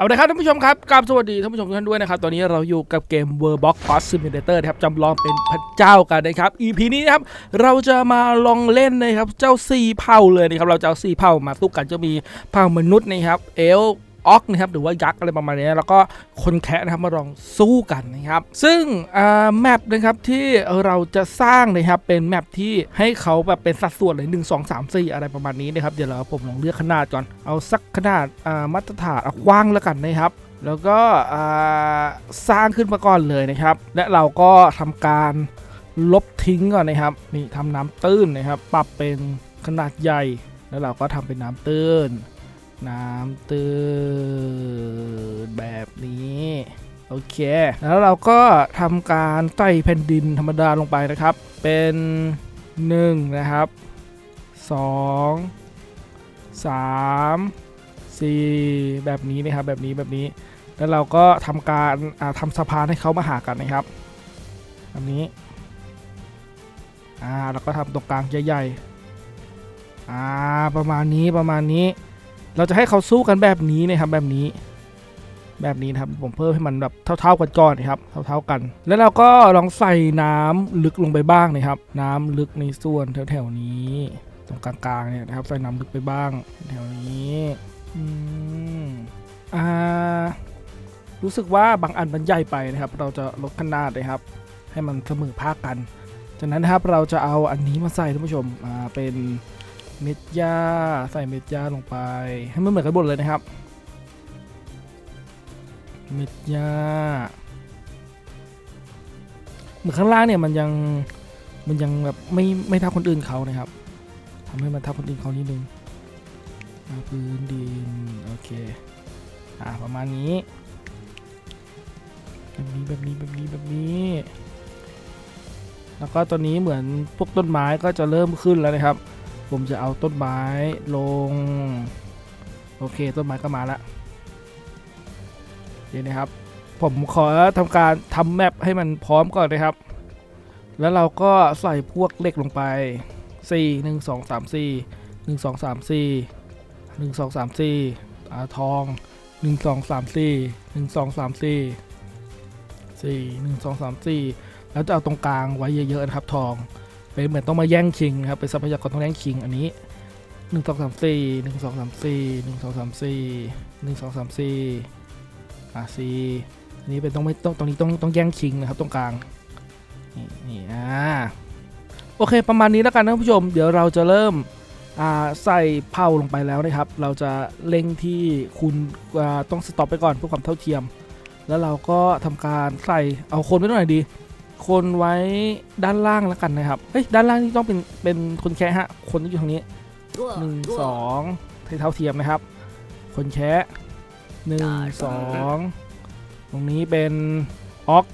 เอาละครับท่านผู้ชมครับกราบสวัสดีท่านผู้ชมทุกท่านด้วยนะครับ ตอนนี้เราอยู่กับเกม World Box Cost Simulator นะครับจำลองเป็นพระเจ้ากันนะครับ EP นี้นะครับ เราจะมาลองเล่นนะครับ เจ้าสี่เผ่าเลยนะครับ เราจะเอาสี่เผ่ามาสู้กันจะมีเผ่ามนุษย์นะครับ เอล ออกนะครับหรือว่ายักษ์อะไรประมาณนี้แล้วก็คนแคะนะครับมาลองสู้กันนะครับ ซึ่งแมปนะครับที่เราจะสร้างนะครับเป็นแมปที่ให้เขาแบบเป็นสัดส่วนเลย1 2 3 4อะไรประมาณนี้นะครับเดี๋ยวเราผมลองเลือกขนาดก่อนเอาสักขนาดมาตรฐานเอากว้างแล้วกันนะครับแล้วก็สร้างขึ้นมาก่อนเลยนะครับ และเราก็ทำการลบทิ้งก่อนนะครับ นี่ทำน้ำตื้นนะครับ ปรับเป็นขนาดใหญ่ แล้วเราก็ทำเป็นน้ำตื้น น้ำตื้นแบบนี้ โอเค แล้วเราก็ทำการใส่แผ่นดินธรรมดาลงไปนะครับ เป็น 1 นะครับ 2 3 4 แบบนี้นะครับแบบนี้แบบนี้ แล้วเราก็ทำการทำสะพานให้เขามาหากันนะครับแบบนี้อ่าแล้วก็ทำตรงกลางใหญ่ๆอ่าประมาณนี้ประมาณนี้ เราจะให้เขาสู้กันแบบนี้นะครับแบบนี้ แบบนี้นะครับผมเพิ่มให้มันแบบเท่า ๆกันก่อนนะครับเท่าๆกัน แล้วเราก็ลองใส่น้ำลึกลงไปบ้างนะครับ น้ำลึกในส่วนแถวๆนี้ ตรงกลางๆเนี่ยนะครับ ใส่น้ำลึกไปบ้าง แถวนี้อืมอ่ารู้สึกว่าบางอันมันใหญ่ไปนะครับ เราจะลดขนาดนะครับ ให้มันเสมอภาคกัน จากนั้นนะครับเราจะเอาอันนี้มาใส่ท่านผู้ชม อ่า เป็น เม็ดหญ้าใส่เม็ดหญ้าลงไป ให้มันเหมือนกันหมดเลยนะครับ เม็ดหญ้าเหมือนข้างล่างเนี่ยมันยังมันยังแบบไม่ไม่เท่าคนอื่นเขานะครับทำให้มันเท่าคนอื่นเขานิดนึงอ่าพื้นดินโอเคอ่าประมาณนี้แบบนี้แบบนี้แบบนี้แบบนี้แล้วก็ตอนนี้เหมือนพวกต้นไม้ก็จะเริ่มขึ้นแล้วนะครับ ผมจะเอาต้นไม้ลง โอเค ต้นไม้ก็มาแล้วเดี๋ยวนะครับ ผมขอทำการทำแมปให้มันพร้อมก่อนนะครับ แล้วเราก็ใส่พวกเหล็กลงไป 4 1 2 3 4 1 2 3 4 1 2 3 4อ่าทอง 1 2 3 4 1 2 3 4 4 1 2 3 4 แล้วจะเอาตรงกลางไว้เยอะๆนะครับทอง เป็นเหมือนต้องมาแย่งชิงนะครับเป็นทรัพยากรต้องแย่งชิงอันนี้หนึ่งสองสามสี่หนึ่งสองสามสี่หนึ่งสองสามสี่หนึ่งสองสามสี่อะสี่อันนี้เป็นต้องไม่ต้องตรงนี้ต้องต้องแย่งชิงนะครับตรงกลางนี่นี่อ่าโอเคประมาณนี้แล้วกันนะท่านผู้ชม เดี๋ยวเราจะเริ่มใส่เผาลงไปแล้วนะครับ เราจะเล็งที่คุณต้องสต็อปไปก่อนเพื่อความเท่าเทียม แล้วเราก็ทำการใส่เอาคนไว้ตรงไหนดี คนไว้ด้านล่างแล้วกันนะครับ เฮ้ย ด้านล่างนี่ต้องเป็นเป็นคนแคะฮะ คนที่อยู่ทางนี้หนึ่งสองเท่าเทียมนะครับ คนแคะหนึ่งสองตรงนี้เป็นออก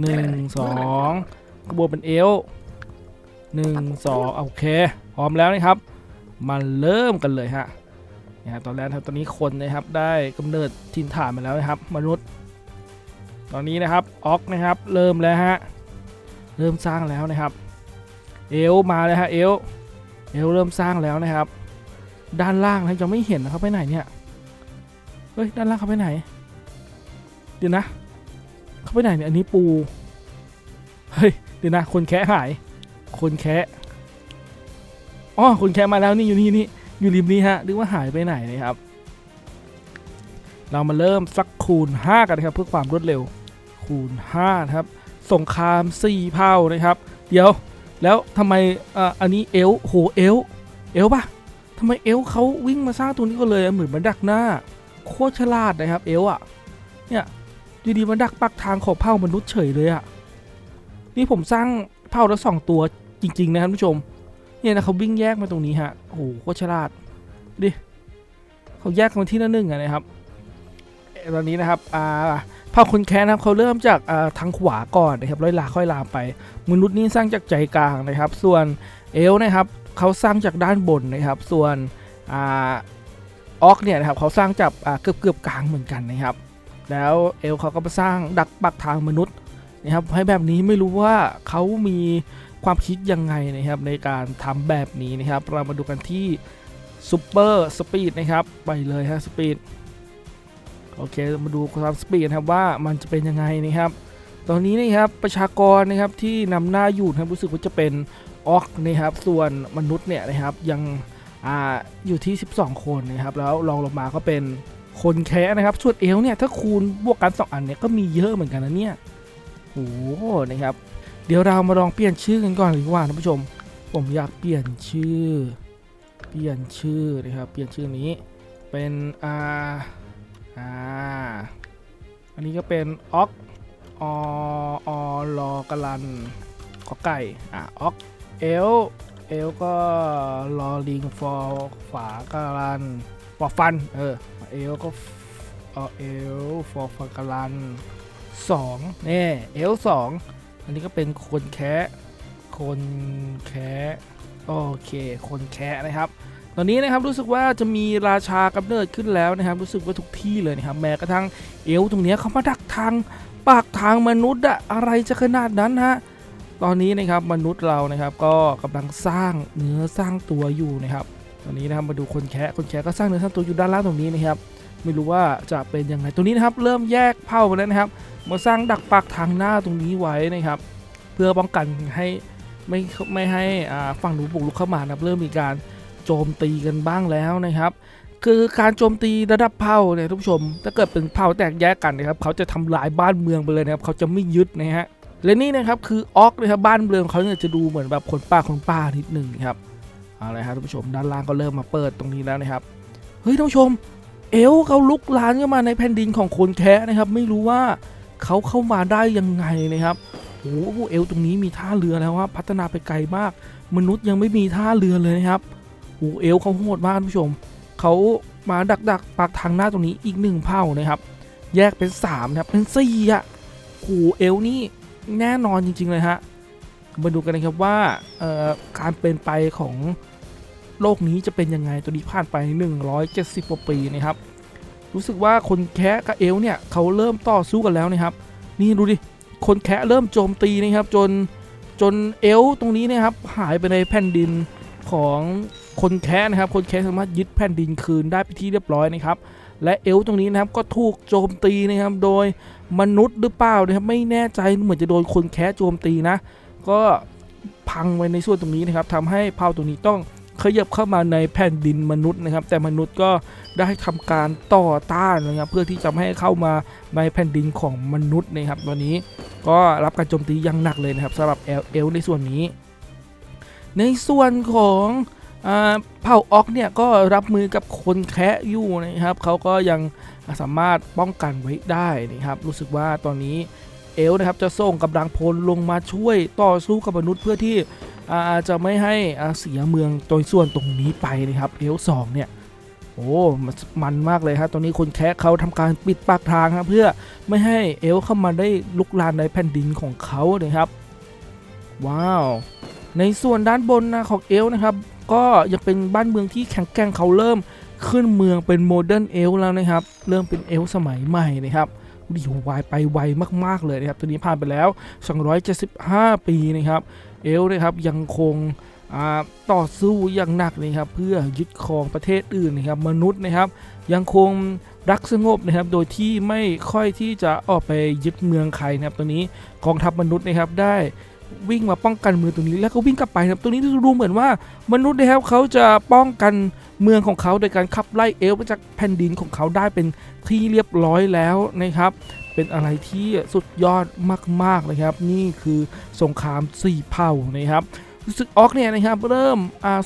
หนึ่งสองกระบวนเป็นเอลหนึ่งสองโอเค พร้อมแล้วนะครับ มาเริ่มกันเลยฮะเนี่ยฮะตอนแรกครับตอนนี้คนนะครับได้กำเนิดถิ่นฐานมาแล้วนะครับ มนุษย์ ตอนนี้นะครับออกนะครับ เริ่มแล้วฮะเริ่มสร้างแล้วนะครับ เอลมาเลยฮะเอลเอลเริ่มสร้างแล้วนะครับ ด้านล่างนะยังไม่เห็นนะครับไปไหนเนี่ยเฮ้ยด้านล่างเขาไปไหน เดี๋ยวนะเขาไปไหนเนี่ยอันนี้ปูเฮ้ยเดี๋ยวนะคนแคะหาย คนแคะอ๋อคนแคะมาแล้วนี่อยู่นี่นี่อยู่ริมนี้ฮะหรือว่าหายไปไหนนะครับเรามาเริ่มสักคูณ 5 กันครับเพื่อความรวดเร็ว คูณ5นะครับสงคราม4เผ่านะครับ เดี๋ยวแล้วทำไมอ่อันนี้เอลโหเอลเอลปะทำไมเอลเขาวิ่งมาสร้างตัวนี้ก็เลยเหมือนมันดักหน้า โคตรฉลาดนะครับเอลอะเนี่ยดีๆมันดักปักทางของเผ่ามนุษย์เฉยเลยอะนี่ผมสร้างเผ่าละสองตัวจริง ๆ นะครับผู้ชมเนี่ยนะเขาวิ่งแยกมาตรงนี้ฮะโอ้โหโคตรฉลาดดิเขาแยกมาที่ละหนึ่งอะนะครับตอนนี้นะครับอ่า ภาคคนแค้นะครับเขาเริ่มจากทางขวาก่อนนะครับร้อยลาค่อยลามไป มนุษย์นี่สร้างจากใจกลางนะครับ ส่วนเอลนะครับเขาสร้างจากด้านบนนะครับ ส่วนออกเนี่ยนะครับเขาสร้างจากเกือบเกือบกลางเหมือนกันนะครับ แล้วเอลเขาก็มาสร้างดักปักทางมนุษย์นะครับให้แบบนี้ไม่รู้ว่าเขามีความคิดยังไงนะครับในการทำแบบนี้นะครับ เรามาดูกันที่ซูเปอร์สปีดนะครับ ไปเลยฮะสปีด โอเคมาดูความสปีดนะครับว่ามันจะเป็นยังไงนะครับ ตอนนี้นะครับประชากรนะครับที่นำหน้าอยู่นะครับรู้สึกว่าจะเป็นออกนะครับ ส่วนมนุษย์เนี่ยนะครับยังออยู่ที่ 12 คนนะครับ แล้วรองลงมาก็เป็นคนแคะนะครับส่วนเอลเนี่ยถ้าคูณบวกกันสองอันเนี่ยก็มีเยอะเหมือนกันนะเนี่ยโอ้โหนะครับ เดี๋ยวเรามาลองเปลี่ยนชื่อกันก่อนดีกว่าท่านผู้ชม ผมอยากเปลี่ยนชื่อ เปลี่ยนชื่อนะครับ เปลี่ยนชื่อนี้เป็นอ่า อ่า อันนี้ก็เป็นออกออลอกลันขอไก่ อะออกเอลเอลก็ลอลิงฟอฝากลันฟอฟัน เออ เอลก็เอเอลฟอฟันกลันสองนี่เอลสองอันนี้ก็เป็นคนแคะคนแคะโอเค คนแคะนะครับ ตอนนี้นะครับรู้สึกว่าจะมีราชากำเนิดขึ้นแล้วนะครับ รู้สึกว่าทุกที่เลยนะครับแม้กระทั่งเอลตรงนี้เขามาดักทางปากทางมนุษย์อะอะไรจะขนาดนั้นฮะตอนนี้นะครับมนุษย์เรานะครับก็กำลังสร้างเนื้อสร้างตัวอยู่นะครับ ตอนนี้นะครับมาดูคนแคะคนแคะก็สร้างเนื้อสร้างตัวอยู่ด้านล่างตรงนี้นะครับไม่รู้ว่าจะเป็นยังไงตรงนี้นะครับ เริ่มแยกเผ่ามาแล้วนะครับมาสร้างดักปากทางหน้าตรงนี้ไว้นะครับ เพื่อป้องกันให้ไม่ไม่ให้ฝั่งหนูนบุกลุกเข้ามานะครับเริ่มมีการ โจมตีกันบ้างแล้วนะครับ คือการโจมตีระดับเผ่าเนี่ยทุกผู้ชม ถ้าเกิดเป็นเผ่าแตกแยกกันนะครับเขาจะทำลายบ้านเมืองไปเลยนะครับเขาจะไม่ยึดนะฮะและนี่นะครับคือออกนะครับบ้านเมืองเขาเนี่ยจะดูเหมือนแบบคนป่าคนป่านิดหนึ่งครับเอาละครับท่านผู้ชมด้านล่างก็เริ่มมาเปิดตรงนี้แล้วนะครับเฮ้ยท่านผู้ชม เอลเขาลุกลานเข้ามาในแผ่นดินของคนแคะนะครับ ไม่รู้ว่าเขาเข้ามาได้ยังไงนะครับโอ้โหเอลตรงนี้มีท่าเรือแล้วว่าพัฒนาไปไกลมาก มนุษย์ยังไม่มีท่าเรือเลยนะครับ โอ้เอลเขาโหดมากท่านผู้ชม เขามาดักดักปากทางหน้าตรงนี้อีกหนึ่งเผ่านะครับ แยกเป็น3นะครับเป็นสี่อะโอ้เอลนี่แน่นอนจริง ๆ เลยฮะ มาดูกันนะครับว่าเอ่อการเป็นไปของโลกนี้จะเป็นยังไงตัวนี้ผ่านไป 170กว่าปีนะครับ รู้สึกว่าคนแคะกับเอลเนี่ยเขาเริ่มต่อสู้กันแล้วนะครับ นี่ดูดิ คนแคะเริ่มโจมตีนะครับ จนจนเอลตรงนี้นะครับหายไปในแผ่นดินของ คนแคะนนะครับ คนแคะสามารถยึดแผ่นดินคืนได้ไปที่เรียบร้อยนะครับ และเอลตรงนี้นะครับก็ถูกโจมตีนะครับ โดยมนุษย์หรือเปล่านะครับไม่แน่ใจเหมือนจะโดนคนแคะโจมตีนะ ก็พังไว้ในส่วนตรงนี้นะครับทำให้เผ่าตรงนี้ต้องขยับเข้ามาในแผ่นดินมนุษย์นะครับ แต่มนุษย์ก็ได้ทำการต่อต้านนะครับเพื่อที่จะไม่ให้เข้ามาในแผ่นดินของมนุษย์นะครับตอนนี้ก็รับการโจมตีอย่างหนักเลยนะครับสำหรับเอลในส่วนนี้ ในส่วนของ เผ่าออกเนี่ยก็รับมือกับคนแคะอยู่นะครับเขาก็ยังสามารถป้องกันไว้ได้นะครับรู้สึกว่าตอนนี้เอลนะครับจะส่งกำลังพลลงมาช่วยต่อสู้กับมนุษย์เพื่อที่าจะไม่ให้เสียเมืองโดยส่วนตรงนี้ไปนะครับเอลสองเนี่ยโอ้มันมันมากเลยครับตอนนี้คนแคะเขาทำการปิดปากทางครับเพื่อไม่ให้เอลเข้ามาได้ลุกลานในแผ่นดินของเขานะครับ ว้าว ในส่วนด้านบนนะของเอลนะครับ ก็ยังเป็นบ้านเมืองที่แข็งแกร่งเขาเริ่มขึ้นเมืองเป็นโมเดิร์นเอลแล้วนะครับ เริ่มเป็นเอลสมัยใหม่นะครับดีวายไปไวมาก ๆ เลยนะครับตัวนี้ผ่านไปแล้ว 275 ปีนะครับ เอลนะครับยังคงต่อสู้อย่างหนักนะครับ เพื่อยึดครองประเทศอื่นนะครับ มนุษย์นะครับ ยังคงรักสงบนะครับ โดยที่ไม่ค่อยที่จะออกไปยึดเมืองใครนะครับตัวนี้กองทัพมนุษย์นะครับได้ วิ่งมาป้องกันเมืองตรงนี้แล้วก็วิ่งกลับไปนะครับตรงนี้ดูเหมือนว่ามนุษย์นะครับเขาจะป้องกันเมืองของเขาโดยการขับไล่เอลฟ์จากแผ่นดินของเขาได้เป็นที่เรียบร้อยแล้วนะครับ เป็นอะไรที่สุดยอดมากๆเลยครับ นี่คือสงครามสี่เผ่านะครับรู้สึกออกเนี่ยนะครับเริ่ม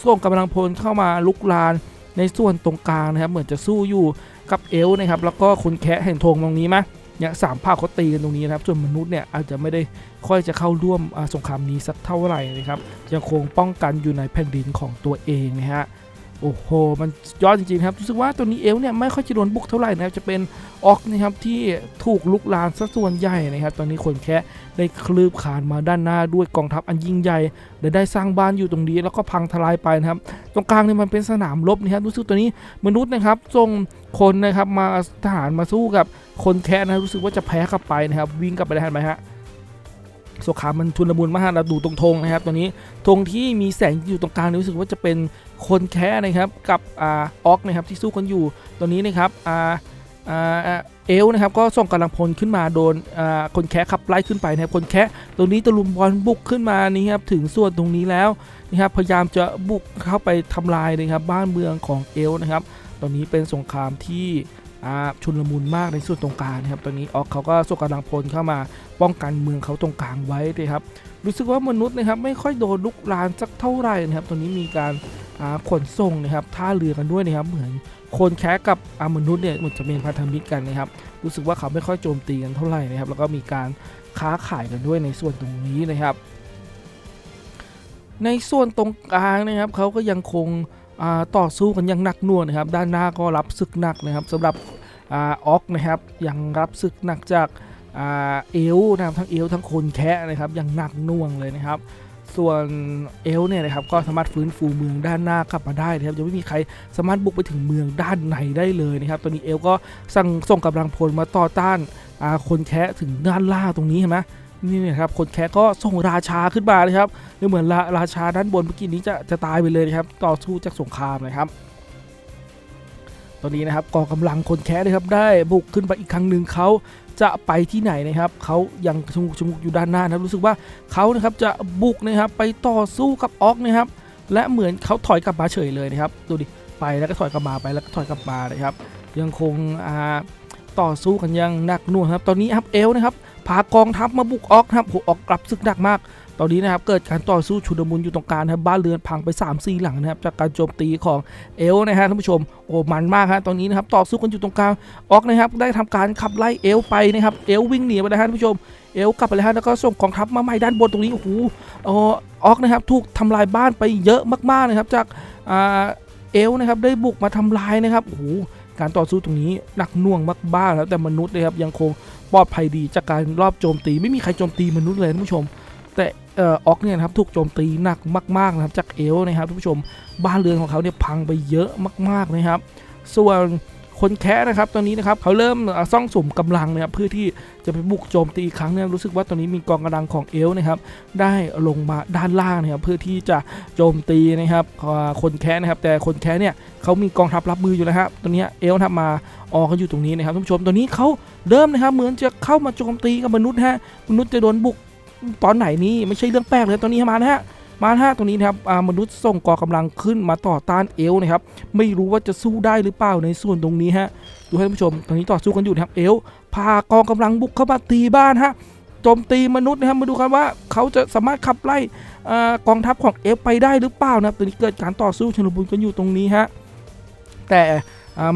ส่งกำลังพลเข้ามาลุกลานในส่วนตรงกลางนะครับ เหมือนจะสู้อยู่กับเอลนะครับ แล้วก็คุณแคะเห็นธงตรงนี้ไหม เนี่ยสามภาคเขาตีกันตรงนี้นะครับส่วนมนุษย์เนี่ยอาจจะไม่ได้ค่อยจะเข้าร่วมสงครามนี้สักเท่าไหร่นะครับยังคงป้องกันอยู่ในแผ่นดินของตัวเองนะฮะ โอ้โห มันยอดจริงๆครับ รู้สึกว่าตัวนี้เอลเนี่ยไม่ค่อยจะโดนบุกเท่าไหร่นะครับ จะเป็นออกนะครับที่ถูกลุกลานซะส่วนใหญ่นะครับ ตอนนี้คนแค่ได้คลืบขานมาด้านหน้าด้วยกองทัพอันยิ่งใหญ่และได้สร้างบ้านอยู่ตรงนี้ แล้วก็พังทลายไปนะครับ ตรงกลางเนี่ยมันเป็นสนามรบนะครับรู้สึกตัวนี้มนุษย์นะครับส่งคนนะครับมาทหารมาสู้กับคนแค่นะรู้สึกว่าจะแพ้กลับไปนะครับ วิ่งกลับไปได้ไหมฮะ สงครามมันชุนลมุนมากเราดูตรงธงนะครับตัวนี้ธงที่มีแสงอยู่ตรงกลางรู้สึกว่าจะเป็นคนแค่นะครับกับอ่าออกนะครับที่สู้กันอยู่ตัวนี้นะครับอ่าอ่าเอลนะครับก็ส่งกำลังพลขึ้นมาโดนอ่าคนแคะขับไล่ขึ้นไปนะครับคนแคะตรงนี้ตะลุมบอลบุกขึ้นมานี่ครับถึงส่วนตรงนี้แล้วนะครับพยายามจะบุกเข้าไปทำลายนะครับบ้านเมืองของเอลนะครับตอนนี้เป็นสงครามที่ ชุนลมุนมากในส่วนตรงกลางนะครับตอนนี้ออกเขาก็ส่งกำลังพลเข้ามาป้องกันเมืองเขาตรงกลางไว้นะครับรู้สึกว่ามนุษย์นะครับไม่ค่อยโดนลุกลานสักเท่าไหร่นะครับตอนนี้มีการขนส่งนะครับท่าเรือกันด้วยนะครับเหมือนคนแคะกับอมนุษย์เนี่ยเหมือนจะเป็นพันธมิตรกันนะครับรู้สึกว่าเขาไม่ค่อยโจมตีกันเท่าไหร่นะครับแล้วก็มีการค้าขายกันด้วยในส่วนตรงนี้นะครับ ในส่วนตรงกลางนะครับเขาก็ยังคง ต่อสู้กันอย่างหนักหน่วงนะครับ ด้านหน้าก็รับศึกหนักนะครับสำหรับออกนะครับยังรับศึกหนักจากอเอลนะครับทั้งเอลทั้งคนแคะนะครับอย่างหนักหน่วงเลยนะครับ ส่วนเอลเนี่ยนะครับก็สามารถฟื้นฟูเมืองด้านหน้ากลับมาได้นะครับยังไม่มีใครสามารถบุกไปถึงเมืองด้านในได้เลยนะครับ ตอนนี้เอลก็สั่งส่งกำลังพลมาต่อต้านคนแคะถึงด้านล่างตรงนี้เห็นไหม นี่นะครับคนแคะก็ส่งราชาขึ้นมาเลยครับดูเหมือนราราชาด้านบนเมื่อกี้นี้จะจะตายไปเลยนะครับ ต่อสู้จากสงครามนะครับ ตอนนี้นะครับกองกำลังคนแคะนะครับได้บุกขึ้นไปอีกครั้งหนึ่งเขาจะไปที่ไหนนะครับเขายังชะงกชะงกอยู่ด้านหน้านะครับรู้สึกว่าเขานะครับจะบุกนะครับไปต่อสู้กับออกนะครับ และเหมือนเขาถอยกลับมาเฉยเลยนะครับดูดิไปแล้วก็ถอยกลับมาไปแล้วก็ถอยกลับมานะครับ ยังคงต่อสู้กันยังหนักหน่วงครับ ตอนนี้ครับเอลนะครับ พากองทัพมาบุกออกนะครับโหออกกลับศึกหนักมาก ตอนนี้นะครับเกิดการต่อสู้ชุดมุนอยู่ตรงกลางนะครับบ้านเรือนพังไป 3 4 หลังนะครับจากการโจมตีของเอลนะฮะท่านผู้ชมโอ้มันมากฮะตอนนี้นะครับต่อสู้กันอยู่ตรงกลางออกนะครับได้ทำการขับไล่เอลไปนะครับเอลวิ่งหนีไปนะฮะท่านผู้ชมเอลกลับไปแล้วฮะแล้วก็ส่งกองทัพมาใหม่ด้านบนตรงนี้โอ้โหออออกนะครับถูกทำลายบ้านไปเยอะมากๆนะครับจากเอลนะครับได้บุกมาทำลายนะครับโอ้โหการต่อสู้ตรงนี้หนักหน่วงมากบ้าแล้วแต่มนุษย์นะครับยังคง ปลอดภัยดีจากการรอบโจมตี ไม่มีใครโจมตีมนุษย์เลยท่านผู้ชม แต่เอ่อออกเนี่ยครับถูกโจมตีหนักมากๆนะครับจากเอลนะครับท่านผู้ชมบ้านเรือนของเขาเนี่ยพังไปเยอะมากๆนะครับ ส่วน คนแคะนะครับตอนนี้นะครับเขาเริ่มซ่องสุมกำลังนะครับเพื่อที่จะไปบุกโจมตีอีกครั้งเนี่ยรู้สึกว่าตอนนี้มีกองกำลังของเอลนะครับได้ลงมาด้านล่างนะครับเพื่อที่จะโจมตีนะครับคนแคะนะครับแต่คนแคะเนี่ยเขามีกองทัพรับมืออยู่แล้วครับตอนนี้เอลนะครับมาออกกันอยู่ตรงนี้นะครับท่านผู้ชมตอนนี้เขาเริ่มนะครับเหมือนจะเข้ามาโจมตีกับมนุษย์ฮะมนุษย์จะโดนบุกตอนไหนนี้ไม่ใช่เรื่องแปลกเลยตอนนี้มานะฮะ มานะฮะตรงนี้นะครับมนุษย์ส่งกองกำลังขึ้นมาต่อต้านเอลนะครับ ไม่รู้ว่าจะสู้ได้หรือเปล่าในส่วนตรงนี้ฮะดูให้ท่านผู้ชมตอนนี้ต่อสู้กันอยู่นะครับเอลพากองกำลังบุกเข้ามาตีบ้านฮะโจมตีมนุษย์นะครับมาดูกันว่าเขาจะสามารถขับไล่อกองทัพของเอลไปได้หรือเปล่านะครับตอนนี้เกิดการต่อสู้ชนบุนกันอยู่ตรงนี้ฮะแต่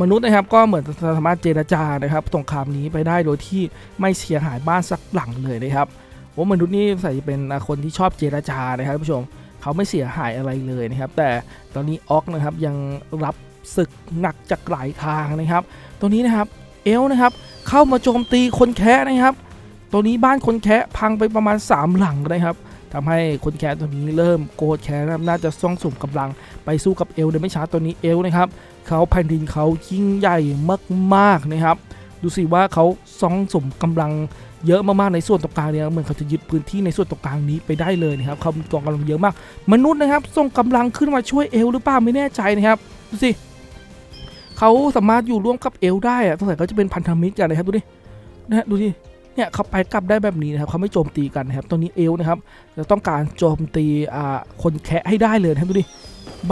มนุษย์นะครับก็เหมือนสามารถเจรจานะครับสงครามนี้ไปได้โดยที่ไม่เสียหายบ้านสักหลังเลยนะครับ ว่ามนุษย์นี่ใส่เป็นคนที่ชอบเจรจานะครับผู้ชมเขาไม่เสียหายอะไรเลยนะครับ แต่ตอนนี้ออกนะครับยังรับศึกหนักจากหลายทางนะครับตรงนี้นะครับเอลนะครับเข้ามาโจมตีคนแคะนะครับ ตัวนี้บ้านคนแคะพังไปประมาณ 3 หลังนะครับทำให้คนแคะตัวนี้เริ่มโกรธแค้นนะครับน่าจะซ่องสุมกำลังไปสู้กับเอลในไม่ช้าตัวนี้เอลนะครับเขาแผ่นดินเขายิ่งใหญ่มากๆนะครับ ดูสิว่าเขาซ่องสุมกำลัง เยอะมากๆในส่วนตรงกลางเนี่ยเหมือนเขาจะยึดพื้นที่ในส่วนตรงกลางนี้ไปได้เลยนะครับเขามีกองกำลังเยอะมาก มนุษย์นะครับส่งกำลังขึ้นมาช่วยเอลหรือเปล่าไม่แน่ใจนะครับดูสิเขาสามารถอยู่ร่วมกับเอลได้อะสงสัยเขาจะเป็นพันธมิตรกันนะครับดูดินะดูดิเนี่ยเขาไปกลับได้แบบนี้นะครับเขาไม่โจมตีกันนะครับตอนนี้เอลนะครับจะต้องการโจมตีอ่าคนแคะให้ได้เลยนะครับดูดิ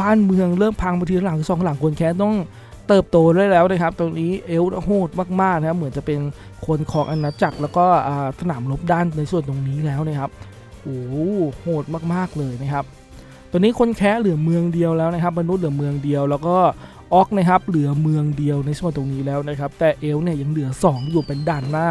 บ้านเมืองเริ่มพังไปทีหลังสองหลังคนแคะต้อง เติบโตได้แล้วนะครับ ตรงนี้เอลโหดมากๆนะครับ เหมือนจะเป็นคนของอาณาจักรแล้วก็สนามรบด้านในส่วนตรงนี้แล้วนะครับโอ้โหโหดมากๆเลยนะครับตอนนี้คนแคะเหลือเมืองเดียวแล้วนะครับ มนุษย์เหลือเมืองเดียวแล้วก็ออกนะครับเหลือเมืองเดียวในส่วนตรงนี้แล้วนะครับ แต่เอลเนี่ยยังเหลือ 2 อยู่เป็นด่านหน้า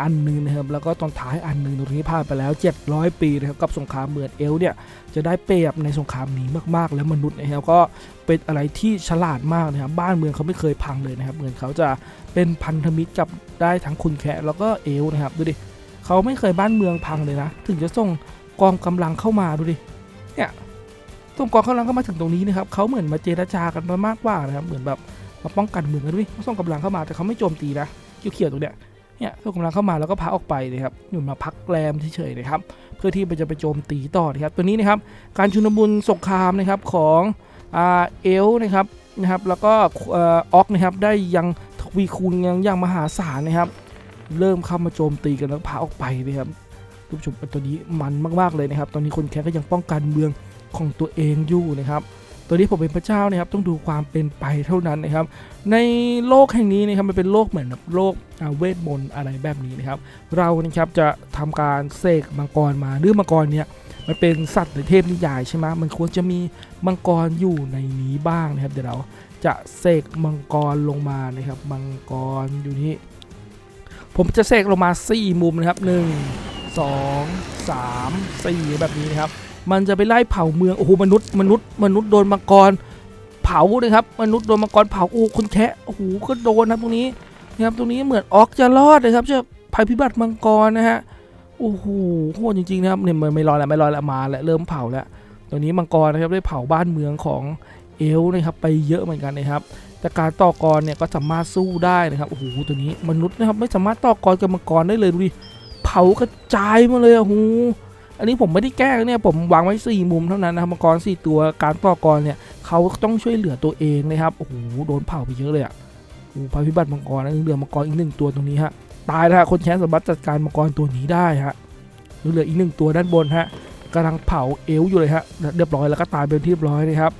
อันหนึงนะครับแล้วก็ตอนท้ายอันหนึงตรงนี้ผ่านไปแล้ว 700 ปีนะครับกับสงครามเหมือนเอลเนี่ยจะได้เปรียบในสงครามนี้มากๆ แล้วมนุษย์นะครับก็เป็นอะไรที่ฉลาดมากนะครับบ้านเมืองเขาไม่เคยพังเลยนะครับเหมือนเขาจะเป็นพันธมิตรกับได้ทั้งคุณแคะแล้วก็เอลนะครับดูดิเขาไม่เคยบ้านเมืองพังเลยนะ ถึงจะส่งกองกำลังเข้ามาดูดิเนี่ยส่งกองกำลังเข้ามาถึงตรงนี้นะครับเขาเหมือนมาเจรจากันมามากกว่านะครับเหมือนแบบมาป้องกันเมืองกันด้วยส่งกำลังเข้ามาแต่เขาไม่โจมตีนะเขียวๆตรงเนี้ย เนี่ยส่งกำลังเข้ามาแล้วก็พาออกไปนะครับอยู่มาพักแรมเฉยๆนะครับ เพื่อที่มันจะไปโจมตีต่อนะครับ ตัวนี้นะครับการชุนมุนสงครามนะครับของอเอลนะครับนะครับแล้วก็ออกนะครับได้ยังทวีคูณย่างอย่างมหาศาลนะครับ เริ่มเข้ามาโจมตีกันแล้วพาออกไปนะครับทุกผู้ชมตัวนี้มันมากๆเลยนะครับ ตอนนี้คนแคสก็ยังป้องกันเมืองของตัวเองอยู่นะครับ ตัวนี้ผมเป็นพระเจ้านะครับต้องดูความเป็นไปเท่านั้นนะครับ ในโลกแห่งนี้นะครับมันเป็นโลกเหมือนแบบโลกเวทมนต์อะไรแบบนี้นะครับ เรานะครับจะทำการเสกมังกรมาเรื่อมังกรเนี่ยมันเป็นสัตว์ในเทพนิยายใช่ไหมมันควรจะมีมังกรอยู่ในนี้บ้างนะครับ เดี๋ยวเราจะเสกมังกรลงมานะครับ มังกรอยู่นี่ผมจะเสกลงมา 4 มุมนะครับ 1 2 3 4 แบบนี้นะครับ มันจะไปไล่เผาเมืองโอ้โหมนุษย์มนุษย์มนุษย์โดนมังกรเผาเลยครับมนุษย์โดนมังกรเผาโอ้คนแคะโอ้โหก็โดนนะครับตรงนี้นะครับตรงนี้เหมือนออกจะรอดเลยครับจะภัยพิบัติมังกรนะฮะโอ้โหโหดจริงๆนะครับเนี่ยไม่ไม่รอแล้วไม่รอแล้วมาแล้วเริ่มเผาแล้วตัวนี้มังกรนะครับได้เผาบ้านเมืองของเอลนะครับไปเยอะเหมือนกันนะครับแต่การต่อกรเนี่ยก็สามารถสู้ได้นะครับโอ้โหตัวนี้มนุษย์นะครับไม่สามารถต่อกรกับมังกรได้เลยดูดิเผากระจายมาเลยอะโอ้โห อันนี้ผมไม่ได้แก้เนี่ยผมวางไว้ 4 มุมเท่านั้นนะครับมังกร4ตัวการต่อกรเนี่ยเขาต้องช่วยเหลือตัวเองนะครับโอ้โหโดนเผาไปเยอะเลยอะโอ้โหภัยพิบัติมังกรนะเหลือมังกรอีกหนึ่งตัวตรงนี้ฮะตายแล้วฮะคนแค้นสามารถจัดการมังกรตัวนี้ได้ฮะเหลืออีกหนึ่งตัวด้านบนฮะกำลังเผาเอลอยู่เลยฮะเรียบร้อยแล้วก็ตายเป็นที่เรียบร้อยนะครับ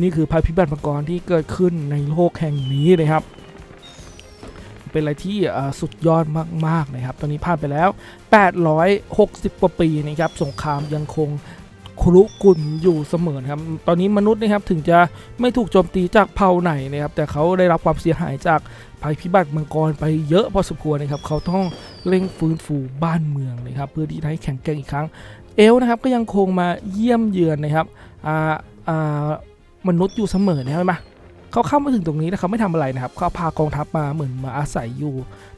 นี่คือภัยพิบัติมังกรที่เกิดขึ้นในโลกแห่งนี้นะครับ เป็นอะไรที่สุดยอดมากๆนะครับ ตอนนี้ผ่านไปแล้ว 860 กว่าปีนะครับ สงครามยังคงครุกุนอยู่เสมอครับ ตอนนี้มนุษย์นะครับถึงจะไม่ถูกโจมตีจากเผ่าไหนนะครับ แต่เขาได้รับความเสียหายจากภัยพิบัติมังกรไปเยอะพอสมควรนะครับ เขาต้องเร่งฟื้นฟูบ้านเมืองนะครับ เพื่อที่จะให้แข็งแกร่งอีกครั้ง เอลนะครับก็ยังคงมาเยี่ยมเยือนนะครับมนุษย์อยู่เสมอนะครับ เขาเข้ามาถึงตรงนี้แต่เขาไม่ทำอะไรนะครับเขาพากองทัพมาเหมือนมาอาศัยอยู่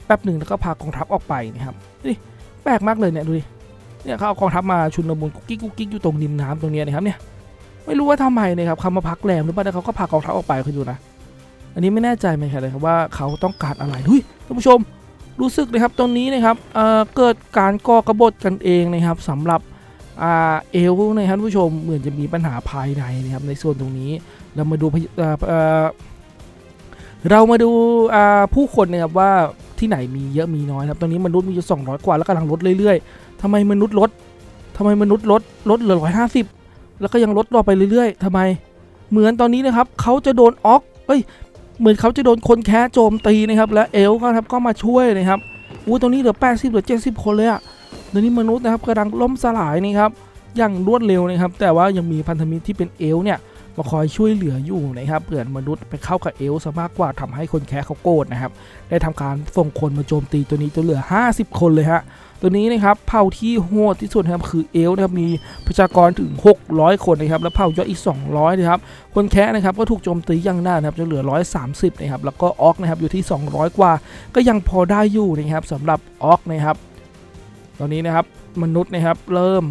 แป๊บหนึ่งแล้วก็พากองทัพออกไปนะครับนี่แปลกมากเลยเนี่ยดูดิเนี่ยเขาเอากองทัพมาชุนลมุนกุ๊กกิ๊กกุ๊กกิ๊กอยู่ตรงริมน้ำตรงเนี้ยนะครับเนี่ยไม่รู้ว่าทำไมนะครับเขามาพักแรมหรือเปล่าแต่เขาก็พากองทัพออกไปคุณดูนะ อันนี้ไม่แน่ใจเหมือนกันเลยครับว่าเขาต้องการอะไรดุยท่านผู้ชมรู้สึกนะครับตรงนี้นะครับเอ่อเกิดการก่อกบฏกันเองนะครับสำหรับ เอลนะครับท่านผู้ชมเหมือนจะมีปัญหาภายในนะครับในส่วนตรงนี้เรามาดูพยอ่าอ่าเรามาดูาผู้คนนะครับว่าที่ไหนมีเยอะมีน้อยครับตอนนี้มนุษย์มีอยู่200 กว่าแล้วกำลังลดเรื่อยๆทำไมมนุษย์ลดทำไมมนุษย์ลดลดเหลือ150แล้วก็ยังลดต่อไปเรื่อยๆทำไม เหมือนตอนนี้นะครับเขาจะโดนออกเอ้ยเหมือนเขาจะโดนคนแค้โจมตีนะครับและเอลฟ์ครับก็มาช่วยนะครับอู้ตรงนี้เหลือ80เหลือ70คนเลยอะ ตอนนี้มนุษย์นะครับกำลังล่มสลายนี่ครับอย่างรวดเร็วนะครับ แต่ว่ายังมีพันธมิตรที่เป็นเอลเนี่ยมาคอยช่วยเหลืออยู่นะครับเผื่อมนุษย์ไปเข้ากับเอลซะมากกว่าทำให้คนแค่เขาโกรธนะครับ ได้ทำการส่งคนมาโจมตีตัวนี้จนเหลือ 50 คนเลยฮะตัวนี้นะครับเผ่าที่โหดที่สุดนะครับคือเอลนะครับมีประชากรถึง 600 คนนะครับแล้วเผ่ายอดอีก 200นะครับคนแค่นะครับก็ถูกโจมตีย่างหน้านะครับจนเหลือ 130นะครับแล้วก็ออกนะครับอยู่ที่ 200 กว่า ก็ยังพอได้อยู่นะครับสำหรับออกนะครับ ตอนนี้นะครับมนุษย์นะครับเริ่ม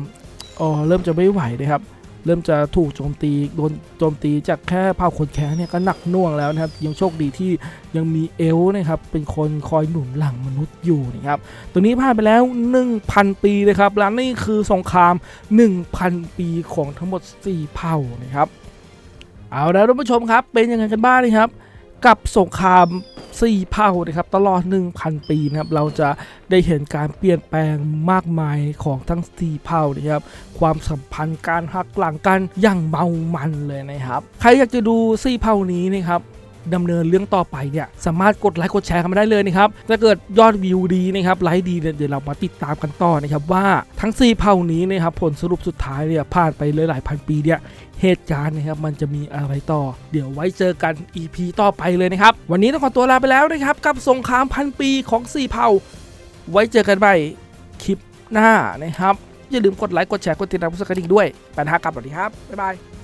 อ๋อเริ่มจะไม่ไหวนะครับ เริ่มจะถูกโจมตีโดนโจมตีจากแค่เผ่าคนแค้นเนี่ยก็หนักน่วงแล้วนะครับ ยังโชคดีที่ยังมีเอลนะครับเป็นคนคอยหนุนหลังมนุษย์อยู่นะครับตัวนี้ผ่านไปแล้ว 1,000 ปีนะครับและนี่คือสงคราม 1,000 ปีของทั้งหมด 4 เผ่านะครับเอาแล้วท่านผู้ชมครับเป็นยังไงกันบ้างนะครับ กับสงคราม 4 เผ่านะครับตลอด 1,000 ปีนะครับเราจะได้เห็นการเปลี่ยนแปลงมากมายของทั้ง 4 เผ่านะครับความสัมพันธ์การหักหลังกันอย่างเมามันเลยนะครับ ใครอยากจะดู 4 เผ่านี้นะครับ ดำเนินเรื่องต่อไปเนี่ยสามารถกดไลค์กดแชร์กันมาได้เลยนะครับถ้าเกิดยอดวิวดีนะครับไลค์ดีเดี๋ยวเรามาติดตามกันต่อนะครับว่าทั้ง 4 เผ่านี้นะครับผลสรุปสุดท้ายเนี่ยผ่านไปเลยหลายพันปีเนี่ยเหตุการณ์นะครับมันจะมีอะไรต่อ เดี๋ยวไว้เจอกัน EP ต่อไปเลยนะครับ วันนี้ต้องขอตัวลาไปแล้วนะครับ กับสงครามพันปีของ4เผ่า ไว้เจอกันใหม่คลิปหน้านะครับ อย่าลืมกดไลค์กดแชร์กดติดตามพุทธกระดิ่งด้วยไปนะครับกลับสวัสดีครับ บ๊ายบาย